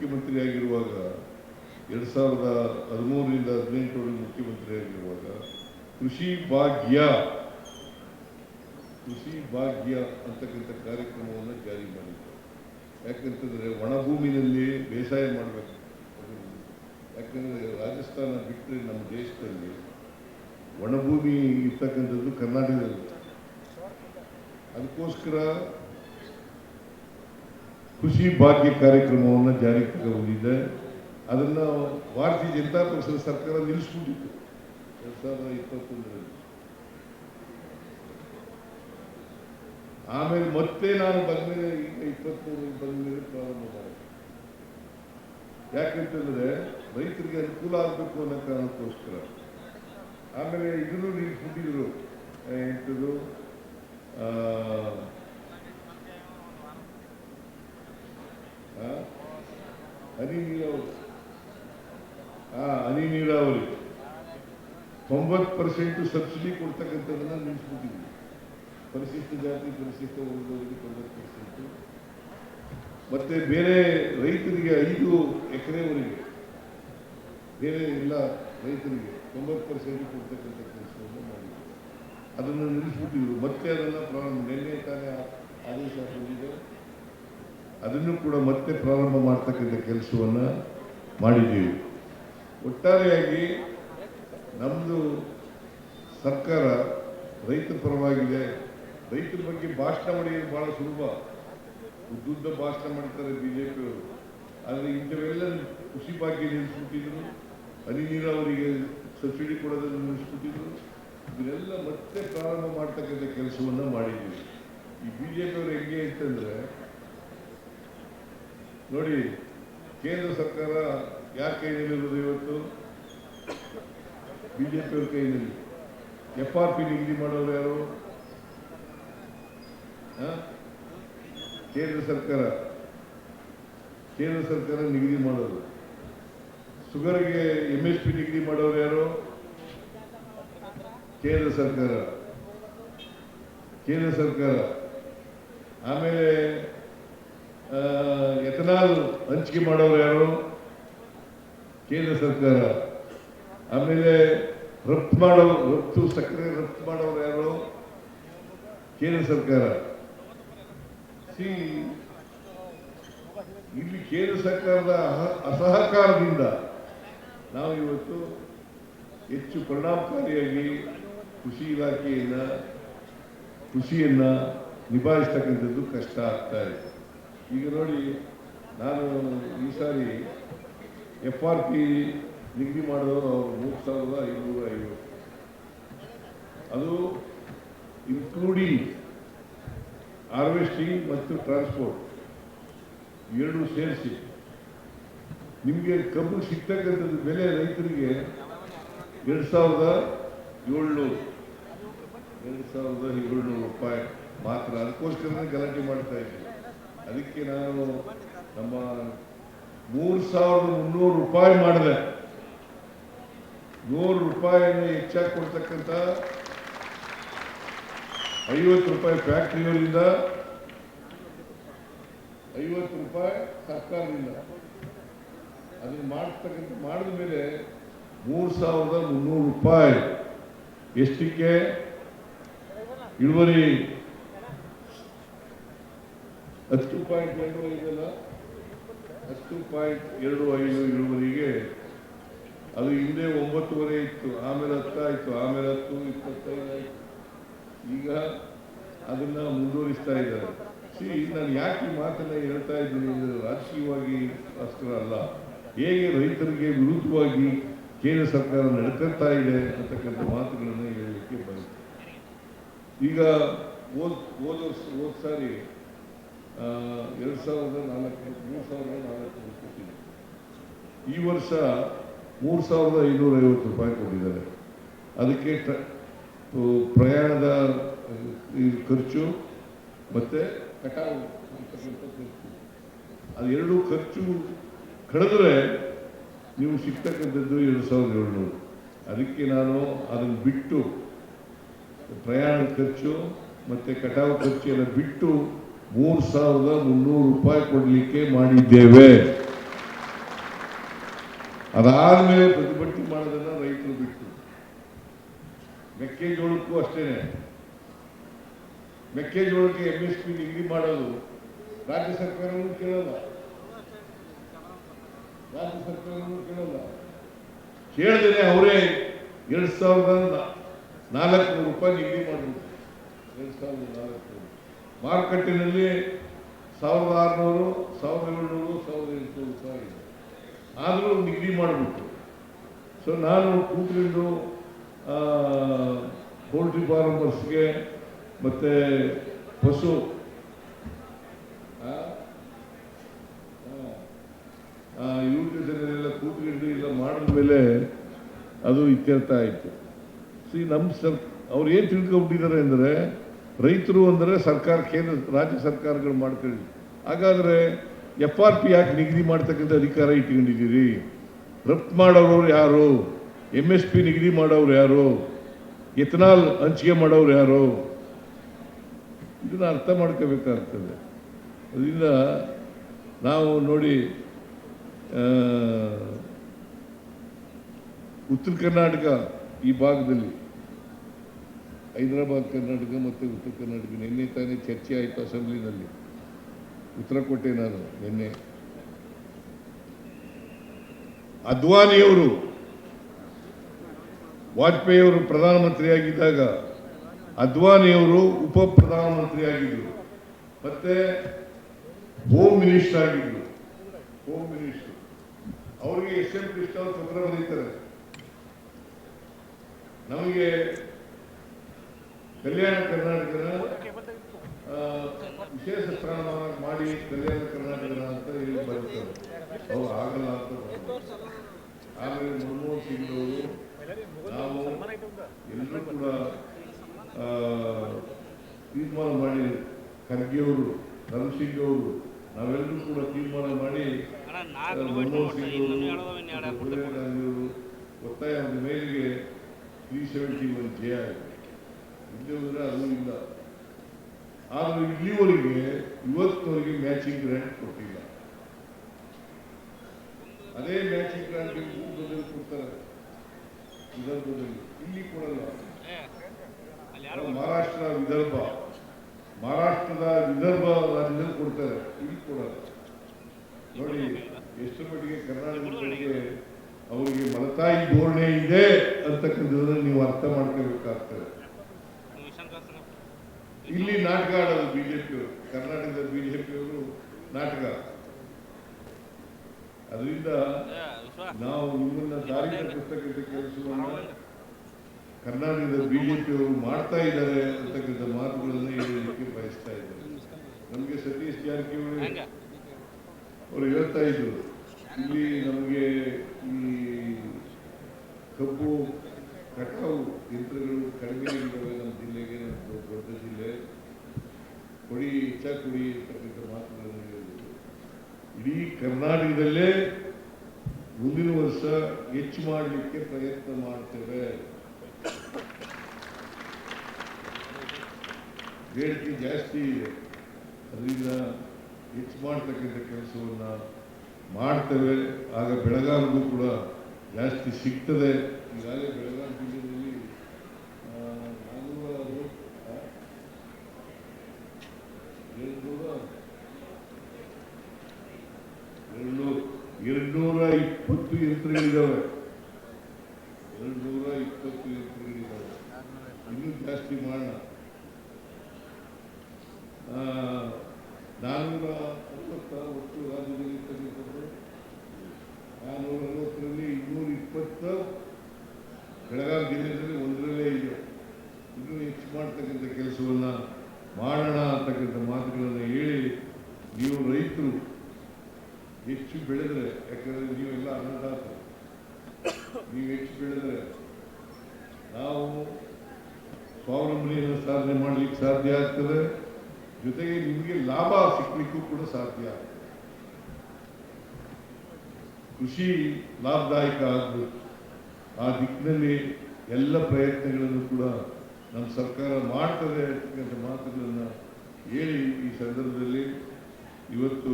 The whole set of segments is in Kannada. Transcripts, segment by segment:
ಮುಖ್ಯಮಂತ್ರಿ ಆಗಿರುವಾಗ ಎರಡು ಸಾವಿರದ ಹದಿಮೂರರಿಂದ ಮುಖ್ಯಮಂತ್ರಿ ಆಗಿರುವಾಗ ಕೃಷಿ ಭಾಗ್ಯ ಕೃಷಿ ಭಾಗ್ಯ ಅಂತಕ್ಕಂಥ ಕಾರ್ಯಕ್ರಮವನ್ನು ಜಾರಿ ಮಾಡಿದ್ದರು ಯಾಕಂತಂದರೆ ಒಣಭೂಮಿನಲ್ಲಿ ಬೇಸಾಯ ಮಾಡಬೇಕು. ಯಾಕಂದರೆ ರಾಜಸ್ಥಾನ ಬಿಟ್ಟರೆ ನಮ್ಮ ದೇಶದಲ್ಲಿ ಒಣಭೂಮಿ ಇರ್ತಕ್ಕಂಥದ್ದು ಕರ್ನಾಟಕದಲ್ಲಿ ಅದಕ್ಕೋಸ್ಕರ ಕೃಷಿ ಭಾಗ್ಯ ಕಾರ್ಯಕ್ರಮವನ್ನು ಜಾರಿಗೆ ತಗೊಂಡಿದೆ ಅದನ್ನು ಭಾರತೀಯ ಜನತಾ ಪಕ್ಷದ ಸರ್ಕಾರ ನಿಲ್ಲಿಸ್ಬಿಟ್ಟಿತ್ತು ಎರಡು ಸಾವಿರದ ಇಪ್ಪತ್ತೊಂದರಲ್ಲಿ. ಆಮೇಲೆ ಮತ್ತೆ ನಾನು ಬಂದ್ಮೇಲೆ ಈಗ ಇಪ್ಪತ್ಮೂರು ಬಂದ್ಮೇಲೆ ಪ್ರಾರಂಭ ಮಾಡಿದೆ. ಯಾಕಂತಂದ್ರೆ ರೈತರಿಗೆ ಅನುಕೂಲ ಆಗಬೇಕು ಅನ್ನೋ ಕಾರಣಕ್ಕೋಸ್ಕರ. ಆಮೇಲೆ ಇದನ್ನು ನಿಲ್ಲಿಸ್ಬಿಟ್ಟಿದ್ರು ಎಂಥದ್ದು ಆ, ಆ? ಹನಿ ನೀರಾವರಿ. ಆ, ಹನಿ ನೀರಾವರಿ. ತೊಂಬತ್ ಪರ್ಸೆಂಟ್ ಸಬ್ಸಿಡಿ ಕೊಡ್ತಕ್ಕಂಥದ್ದನ್ನ ನಿಲ್ಲಿಸ್ಬಿಟ್ಟಿದ್ವಿ ಪರಿಶಿಷ್ಟ ಜಾತಿ, ಪರಿಶಿಷ್ಟ ವರ್ಗದವರಿಗೆ ತೊಂಬತ್ತು ಪರ್ಸೆಂಟು. ಮತ್ತೆ ಬೇರೆ ರೈತರಿಗೆ ಐದು ಎಕರೆವರೆಗೆ, ಬೇರೆ ಎಲ್ಲ ರೈತರಿಗೆ ತೊಂಬತ್ತು ಪರ್ಸೆಂಟ್ ಕೊಡ್ತಕ್ಕಂಥ ಕೆಲಸವನ್ನು ಮಾಡಿದ್ವಿ ಅದನ್ನು ನಿಲ್ಲಿಸ್ಬಿಟ್ಟಿದ್ರು ಮತ್ತೆ ಅದನ್ನು ಪ್ರಾರಂಭ ನಿನ್ನೆ ತಾನೇ ಆದೇಶ ಬಂದಿದೆ. ಅದನ್ನು ಕೂಡ ಮತ್ತೆ ಪ್ರಾರಂಭ ಮಾಡ್ತಕ್ಕಂಥ ಕೆಲಸವನ್ನು ಮಾಡಿದ್ದೀವಿ. ಒಟ್ಟಾರೆಯಾಗಿ ನಮ್ಮದು ಸರ್ಕಾರ ರೈತರ ಪರವಾಗಿದೆ. ರೈತರ ಬಗ್ಗೆ ಭಾಷಣ ಮಾಡೋದು ಭಾಳ ಸುಲಭ. ಉದ್ದುದ್ದ ಭಾಷಣ ಮಾಡ್ತಾರೆ ಬಿಜೆಪಿಯವರು. ಆದರೆ ಇಂಥವೆಲ್ಲ ಕೃಷಿ ಭಾಗ್ಯ ನಿಲ್ಲಿಸ್ಬಿಟ್ಟಿದ್ರು. ಹನಿ ನೀರಾವರಿಗೆ ಸಬ್ಸಿಡಿ ಕೊಡೋದನ್ನು ನಿಲ್ಲಿಸ್ಬಿಟ್ಟಿದ್ರು. ಇದನ್ನೆಲ್ಲ ಮತ್ತೆ ಪ್ರಾರಂಭ ಮಾಡ್ತಕ್ಕಂಥ ಕೆಲಸವನ್ನು ಮಾಡಿದ್ದೀವಿ. ಈ ಬಿಜೆಪಿಯವರು ಹೆಂಗೆ ಅಂತಂದ್ರೆ ನೋಡಿ, ಕೇಂದ್ರ ಸರ್ಕಾರ ಯಾರ ಕೈನಲ್ಲಿರೋದು ಇವತ್ತು? ಬಿಜೆಪಿಯವ್ರ ಕೈನಲ್ಲಿ ಎಫ್ ಆರ್ ಪಿ ನಿಗದಿ ಮಾಡೋರು ಯಾರು? ಕೇಂದ್ರ ಸರ್ಕಾರ. ಕೇಂದ್ರ ಸರ್ಕಾರ ನಿಗದಿ ಮಾಡೋದು. ಶುಗರ್ಗೆ ಎಂ ಎಸ್ ಪಿ ನಿಗದಿ ಮಾಡೋರು ಯಾರು? ಕೇಂದ್ರ ಸರ್ಕಾರ. ಕೇಂದ್ರ ಸರ್ಕಾರ. ಆಮೇಲೆ ಎಥನಾಲ್ ಹಂಚಿಕೆ ಮಾಡೋರು ಯಾರು? ಕೇಂದ್ರ ಸರ್ಕಾರ. ಆಮೇಲೆ ರಫ್ತು ಮಾಡೋ, ರಫ್ತು, ಸಕ್ಕರೆ ರಫ್ತು ಮಾಡೋರು ಯಾರು? ಕೇಂದ್ರ ಸರ್ಕಾರ. ಸಿ, ಇಲ್ಲಿ ಕೇಂದ್ರ ಸರ್ಕಾರದ ಅಸಹಕಾರದಿಂದ ನಾವು ಇವತ್ತು ಹೆಚ್ಚು ಪರಿಣಾಮಕಾರಿಯಾಗಿ ಕೃಷಿ ಇಲಾಖೆಯನ್ನ, ಕೃಷಿಯನ್ನ ನಿಭಾಯಿಸ್ತಕ್ಕಂಥದ್ದು ಕಷ್ಟ ಆಗ್ತಾ ಇದೆ. ಈಗ ನೋಡಿ, ನಾನು ಈ ಸಾರಿ ಎಫ್ ಆರ್ ಪಿ ನಿಗದಿ ಮಾಡಿದವರು ಅವರು ಮೂರು ಸಾವಿರದ ಐನೂರ ಐವತ್ತು. ಅದು ಇನ್ಕ್ಲೂಡಿಂಗ್ ಹಾರ್ವೆಸ್ಟಿಂಗ್ ಮತ್ತು ಟ್ರಾನ್ಸ್ಪೋರ್ಟ್ ಎರಡು ಸೇರಿಸಿ. ನಿಮಗೆ ಕಬ್ಬು ಸಿಗ್ತಕ್ಕಂಥದ್ದು ಬೆಲೆ ರೈತರಿಗೆ ಎರಡು ಸಾವಿರದ ಏಳ್ನೂರು. ಎರಡು ಸಾವಿರದ ಏಳ್ನೂರು ರೂಪಾಯಿ ಮಾತ್ರ. ಅದಕ್ಕೋಸ್ಕರ ಗಲಾಟೆ ಮಾಡ್ತಾ ಇದ್ದೆ. ಅದಕ್ಕೆ ನಾನು ನಮ್ಮ ಮೂರು ಸಾವಿರದ ಮುನ್ನೂರು ರೂಪಾಯಿ ಮಾಡಿದೆ. ನೂರು ರೂಪಾಯಿಯನ್ನು ಹೆಚ್ಚಾಗಿ ಕೊಡ್ತಕ್ಕಂಥ ಐವತ್ತು ರೂಪಾಯಿ ಫ್ಯಾಕ್ಟ್ರಿಯವರಿಂದ ಐವತ್ತು ರೂಪಾಯಿ ಸರ್ಕಾರದಿಂದ. ಅದನ್ನು ಮಾಡ್ತಕ್ಕಂಥ, ಮಾಡಿದ ಮೇಲೆ ಮೂರು ಸಾವಿರದ ಮುನ್ನೂರು ರೂಪಾಯಿ ಎಷ್ಟಕ್ಕೆ ಇಳುವರಿ ಹತ್ತು ಪಾಯಿಂಟ್ ಎರಡು ಐದಲ್ಲ ಹತ್ತು ಪಾಯಿಂಟ್ ಎರಡು ಐದು ಇಳುವರಿಗೆ ಅದು ಹಿಂದೆ ಒಂಬತ್ತುವರೆ ಇತ್ತು, ಆಮೇಲೆ ಹತ್ತಾಯಿತು, ಆಮೇಲೆ ಹತ್ತು ಇಪ್ಪತ್ತೈದು ಆಯಿತು ಈಗ ಅದನ್ನ ಮುಂದುವರಿಸ್ತಾ ಇದ್ದಾರೆ. ಸಿ, ನಾನು ಯಾಕೆ ಮಾತನ್ನ ಹೇಳ್ತಾ ಇದ್ದೀನಿ ಅಂದರೆ ರಾಜಕೀಯವಾಗಿ ಅಷ್ಟರ ಅಲ್ಲ. ಹೇಗೆ ರೈತರಿಗೆ ವಿರುದ್ಧವಾಗಿ ಕೇಂದ್ರ ಸರ್ಕಾರ ನಡ್ಕೊಳ್ತಾ ಇದೆ ಅಂತಕ್ಕಂಥ ಮಾತುಗಳನ್ನು ಹೇಳಲಿಕ್ಕೆ ಬರುತ್ತೆ ಈಗ ಓದ್ ಓದೋ ಹೋದ ಸಾರಿ ಎರಡು ಸಾವಿರದ ನಾಲ್ಕು, ಮೂರು ಸಾವಿರದ ನಾಲ್ಕು ಕೊಟ್ಟಿದೆ ಈ ವರ್ಷ ಮೂರು ಸಾವಿರದ ಐನೂರ ಐವತ್ತು ರೂಪಾಯಿ ಕೊಟ್ಟಿದ್ದಾರೆ. ಅದಕ್ಕೆ ಪ್ರಯಾಣದ ಖರ್ಚು ಮತ್ತೆ ಕಟಾವು ಅದೆರಡು ಖರ್ಚು ಕಳೆದ್ರೆ ನೀವು ಸಿಗ್ತಕ್ಕಂಥದ್ದು ಎರಡು ಸಾವಿರದ ಏಳ್ನೂರು. ಅದಕ್ಕೆ ನಾನು ಅದನ್ನು ಬಿಟ್ಟು ಪ್ರಯಾಣ ಖರ್ಚು ಮತ್ತೆ ಕಟಾವು ಖರ್ಚು ಎಲ್ಲ ಬಿಟ್ಟು ಮೂರು ಸಾವಿರದ ಮುನ್ನೂರು ರೂಪಾಯಿ ಕೊಡಲಿಕ್ಕೆ ಮಾಡಿದ್ದೇವೆ. ಅದಾದ್ಮೇಲೆ ಪ್ರತಿಭಟನೆ ಮಾಡೋದನ್ನ ರೈತರು ಬಿಟ್ಟು. ಮೆಕ್ಕೆಜೋಳಕ್ಕೂ ಅಷ್ಟೇನೆ ಮೆಕ್ಕೆಜೋಳಕ್ಕೆ ಎಂ ಎಸ್ ಪಿ ನಿಗದಿ ಮಾಡೋದು ರಾಜ್ಯ ಸರ್ಕಾರವೂ ಕೇಳಲ್ಲ. ರಾಜ್ಯ ಸರ್ಕಾರವೂ ಕೇಳಲ್ಲ. ಕೇಳಿದ್ರೆ ಅವರೇ ಎರಡು ಸಾವಿರದ ನಾಲ್ಕು ರೂಪಾಯಿ ನಿಗದಿ ಮಾಡಬೇಕು ಎರಡು ಸಾವಿರದ ನಾಲ್ಕು. ಮಾರುಕಟ್ಟೆನಲ್ಲಿ ಸಾವಿರದ ಆರುನೂರು, ಸಾವಿರದ ಏಳ್ನೂರು, ಸಾವಿರದ ಎಂಟುನೂರು ರೂಪಾಯಿ ಇದೆ. ಆದರೂ ನಿಗದಿ ಮಾಡಿಬಿಟ್ಟು. ಸೊ ನಾನು ಕೂತ್ಕೊಂಡು ಪೋಲ್ಟ್ರಿ ಫಾರ್ಮರ್ಸ್ಗೆ ಮತ್ತು ಪಶು ಇವ್ರ ಜೊತೆನೆಲ್ಲ ಕೂತ್ಕೊಂಡು ಇಲ್ಲ ಮಾಡಿದ ಮೇಲೆ ಅದು ಇತ್ಯರ್ಥ ಆಯಿತು. ಸಿ ನಮ್ಮ ಸರ್, ಅವ್ರು ಏನು ತಿಳ್ಕೊಂಬಿಟ್ಟಿದ್ದಾರೆ ಅಂದರೆ ರೈತರು ಅಂದರೆ ಸರ್ಕಾರ, ಕೇಂದ್ರ, ರಾಜ್ಯ ಸರ್ಕಾರಗಳು ಮಾಡ್ಕೊಳ್ಳಿ. ಹಾಗಾದರೆ ಎಫ್ ಆರ್ ಪಿ ಯಾಕೆ ನಿಗದಿ ಮಾಡ್ತಕ್ಕಂಥ ಅಧಿಕಾರ ಇಟ್ಕೊಂಡಿದ್ದೀರಿ? ರಫ್ತು ಮಾಡೋರು ಯಾರು? ಎಂ ಎಸ್ ಪಿ ನಿಗದಿ ಮಾಡೋರು ಯಾರು? ಎಥನಾಲ್ ಹಂಚಿಕೆ ಮಾಡೋರು ಯಾರು? ಇದನ್ನು ಅರ್ಥ ಮಾಡ್ಕೋಬೇಕಾಗ್ತದೆ. ಅದರಿಂದ ನಾವು ನೋಡಿ ಉತ್ತರ ಕರ್ನಾಟಕ ಈ ಭಾಗದಲ್ಲಿ ಹೈದರಾಬಾದ್ ಕರ್ನಾಟಕ ಮತ್ತು ಉತ್ತರ ಕರ್ನಾಟಕ ನಿನ್ನೆ ತಾನೇ ಚರ್ಚೆ ಆಯಿತು ಅಸೆಂಬ್ಲಿನಲ್ಲಿ. ಉತ್ತರ ಕೊಟ್ಟೆ ನಾನು ನಿನ್ನೆ. ಅದ್ವಾನಿಯವರು ವಾಜಪೇಯಿ ಅವರು ಪ್ರಧಾನಮಂತ್ರಿಯಾಗಿದ್ದಾಗ ಅದ್ವಾನಿಯವರು ಉಪ ಪ್ರಧಾನಮಂತ್ರಿ ಆಗಿದ್ರು ಮತ್ತೆ ಹೋಮ್ ಮಿನಿಸ್ಟರ್ ಆಗಿದ್ರು ಹೋಮ್ ಮಿನಿಸ್ಟರ್. ಅವರಿಗೆ ಎಸ್ ಎಂ ಕೃಷ್ಣ ಪತ್ರ ಬರೀತಾರೆ. ನಮಗೆ ಕಲ್ಯಾಣ ಕರ್ನಾಟಕದ ಆ, ವಿಶೇಷ ಸ್ಥಾನಮಾನ ಮಾಡಿ ಕಲ್ಯಾಣ ಕರ್ನಾಟಕದ ಅಂತ ಹೇಳಿ ಬರುತ್ತಾರೆ ಅವ್ರು ಆಗಲ್ಲ ಅಂತ ಆದರೆ ಮನಮೋಹನ್ ಸಿಂಗ್ ಅವರು ನಾವು ಎಲ್ಲರೂ ಕೂಡ ಆ, ತೀರ್ಮಾನ ಮಾಡಿ ಖರ್ಗೆ ಅವರು ನರಸಿಂಗ್ ಅವರು ನಾವೆಲ್ಲರೂ ಕೂಡ ತೀರ್ಮಾನ ಮಾಡಿ ಮನಮೋಹನ್ ಸಿಂಗ್ ಅವರು ಒತ್ತಾಯದ ಮೇರೆಗೆ ತ್ರೀ ಸೆವೆಂಟಿ ಒನ್ ಜೆ ಆಗಿದೆ. ಇಲ್ಲಿ ಹೋದ್ರೆ ಅದು ಇಲ್ಲ. ಆದ್ರೆ ಇಲ್ಲಿವರೆಗೆ ಇವತ್ತವರೆಗೆ ಮ್ಯಾಚಿಂಗ್ ಗ್ರ್ಯಾಂಟ್ ಕೊಟ್ಟಿಲ್ಲ. ಅದೇ ಮ್ಯಾಚಿಂಗ್ ಗ್ರ್ಯಾಂಟ್ ಊಟದಲ್ಲಿ ಕೊಡ್ತಾರೆ. ವಿದರ್ಭದಲ್ಲಿ. ಇಲ್ಲಿ ಕೊಡಲ್ಲ. ಮಹಾರಾಷ್ಟ್ರ ವಿದರ್ಭ. ಮಹಾರಾಷ್ಟ್ರದ ವಿದರ್ಭ ರಾಜ್ಯದಲ್ಲಿ ಕೊಡ್ತಾರೆ. ಇಲ್ಲಿ ಕೊಡಲ್ಲ. ನೋಡಿ ಎಷ್ಟು ಮಟ್ಟಿಗೆ ಕರ್ನಾಟಕದವರಿಗೆ ಅವರಿಗೆ ಮಲತಾಯಿ ಧೋರಣೆ ಇದೆ ಅಂತಕ್ಕಂಥದ್ದನ್ನು ನೀವು ಅರ್ಥ ಮಾಡ್ಕೋಬೇಕಾಗ್ತದೆ. ಇಲ್ಲಿ ನಾಟಕ ಆಡೋದು ಬಿಜೆಪಿ ಕರ್ನಾಟಕದ ಬಿಜೆಪಿ ಅವರು ನಾಟಕ. ಅದರಿಂದ ನಾವು ನಿಮ್ಮನ್ನ ದಾರಿ ತಪ್ಪಿಸ್ತಕ್ಕಂಥ ಕೆಲಸವನ್ನ ಕರ್ನಾಟಕದ ಬಿಜೆಪಿ ಪಿಯವರು ಮಾಡ್ತಾ ಇದ್ದಾರೆ ಅಂತಕ್ಕಂಥ ಮಾತುಗಳನ್ನ ಹೇಳಲಿಕ್ಕೆ ಬಯಸ್ತಾ ಇದ್ದಾರೆ. ನಮಗೆ ಸತೀಶ್ ಜಾರಕಿಹೊಳಿ ಅವರು ಹೇಳ್ತಾ ಇದ್ರು. ಇಲ್ಲಿ ನಮಗೆ ಈ ಕಬ್ಬು ಕಟಾವು ಯಂತ್ರಗಳು ಕಡಿಮೆ ಇದ್ದಾವೆ ನಮ್ಮ ಜಿಲ್ಲೆಗೆ ದೊಡ್ಡ ಜಿಲ್ಲೆ. ಕೊಡಿ ಹೆಚ್ಚ ಕೊಡಿ ಅಂತಕ್ಕಂಥ ಮಾತುಗಳನ್ನು ಹೇಳಿದರು. ಇಡೀ ಕರ್ನಾಟಕದಲ್ಲೇ ಮುಂದಿನ ವರ್ಷ ಹೆಚ್ಚು ಮಾಡಲಿಕ್ಕೆ ಪ್ರಯತ್ನ ಮಾಡ್ತೇವೆ. ಬೇಡಿಕೆ ಜಾಸ್ತಿ ಇದೆ. ಅದರಿಂದ ಹೆಚ್ಚು ಮಾಡ್ತಕ್ಕಂಥ ಕೆಲಸವನ್ನ ಮಾಡ್ತೇವೆ. ಆಗ ಬೆಳಗಾವಿಗೂ ಕೂಡ ಜಾಸ್ತಿ ಸಿಗ್ತದೆ. ಈಗಾಗಲೇ ಬೆಳಗಾವಿ ಜಿಲ್ಲೆಯಲ್ಲಿ ಎರಡ್ನೂರ ಎರಡ್ನೂರ ಇಪ್ಪತ್ತು ಯಂತ್ರಗಳಿದ್ದಾವೆ ಎರಡ್ನೂರ ಇಪ್ಪತ್ತು ಯಂತ್ರಗಳಿದ್ದಾವೆ ಇನ್ನೂ ಜಾಸ್ತಿ ಮಾಡೋಣ ಆ, ನಾನ್ನೂರ ಅರವತ್ತ ಒಟ್ಟು ರಾಜ್ಯದಲ್ಲಿ ಇರ್ತಕ್ಕಂಥದ್ದು ನಾನ್ನೂರ ಅರವತ್ತರಲ್ಲಿ ಇನ್ನೂರ ಇಪ್ಪತ್ತು ಬೆಳಗಾವಿ ಜಿಲ್ಲೆಯಲ್ಲಿ ಒಂದರಲ್ಲೇ ಇದೆ ಇನ್ನೂ ಹೆಚ್ಚು ಮಾಡ್ತಕ್ಕಂಥ ಕೆಲಸವನ್ನ ಮಾಡೋಣ ಅಂತಕ್ಕಂಥ ಮಾತುಗಳನ್ನು ಹೇಳಿ ನೀವು ರೈತರು ಹೆಚ್ಚು ಬೆಳೆದರೆ, ಯಾಕಂದ್ರೆ ನೀವೆಲ್ಲ ಅನ್ನದಾತರು, ನೀವು ಹೆಚ್ಚು ಬೆಳೆದರೆ ನಾವು ಸ್ವಾವಲಂಬನೆಯನ್ನು ಸಾಧನೆ ಮಾಡಲಿಕ್ಕೆ ಸಾಧ್ಯ ಆಗ್ತದೆ. ಜೊತೆಗೆ ನಿಮಗೆ ಲಾಭ ಸಿಕ್ಕಲಿಕ್ಕೂ ಕೂಡ ಸಾಧ್ಯ ಆಗ್ತದೆ. ಕೃಷಿ ಲಾಭದಾಯಕ ಆಗಬೇಕು. ಆ ದಿಕ್ಕಿನಲ್ಲಿ ಎಲ್ಲ ಪ್ರಯತ್ನಗಳನ್ನು ಕೂಡ ನಮ್ಮ ಸರ್ಕಾರ ಮಾಡ್ತದೆ ಅಂತಕ್ಕಂಥ ಮಾತುಗಳನ್ನು ಹೇಳಿ ಈ ಸಂದರ್ಭದಲ್ಲಿ ಇವತ್ತು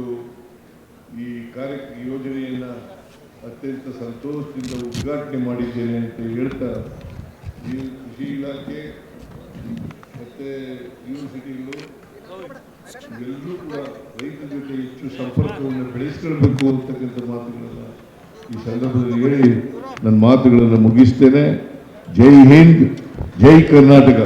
ಈ ಕಾರ್ಯ ಯೋಜನೆಯನ್ನು ಅತ್ಯಂತ ಸಂತೋಷದಿಂದ ಉದ್ಘಾಟನೆ ಮಾಡಿದ್ದೇನೆ ಅಂತ ಹೇಳ್ತಾ ಈ ಕೃಷಿ ಇಲಾಖೆ ಮತ್ತೆ ಯೂನಿವರ್ಸಿಟಿಗಳು ಎಲ್ಲರೂ ಕೂಡ ರೈತರ ಜೊತೆ ಹೆಚ್ಚು ಸಂಪರ್ಕವನ್ನು ಬೆಳೆಸ್ಕೊಳ್ಬೇಕು ಅಂತಕ್ಕಂಥ ಮಾತುಗಳನ್ನು ಈ ಸಂದರ್ಭದಲ್ಲಿ ಹೇಳಿ ನನ್ನ ಮಾತುಗಳನ್ನು ಮುಗಿಸ್ತೇನೆ. ಜೈ ಹಿಂದ್. ಜೈ ಕರ್ನಾಟಕ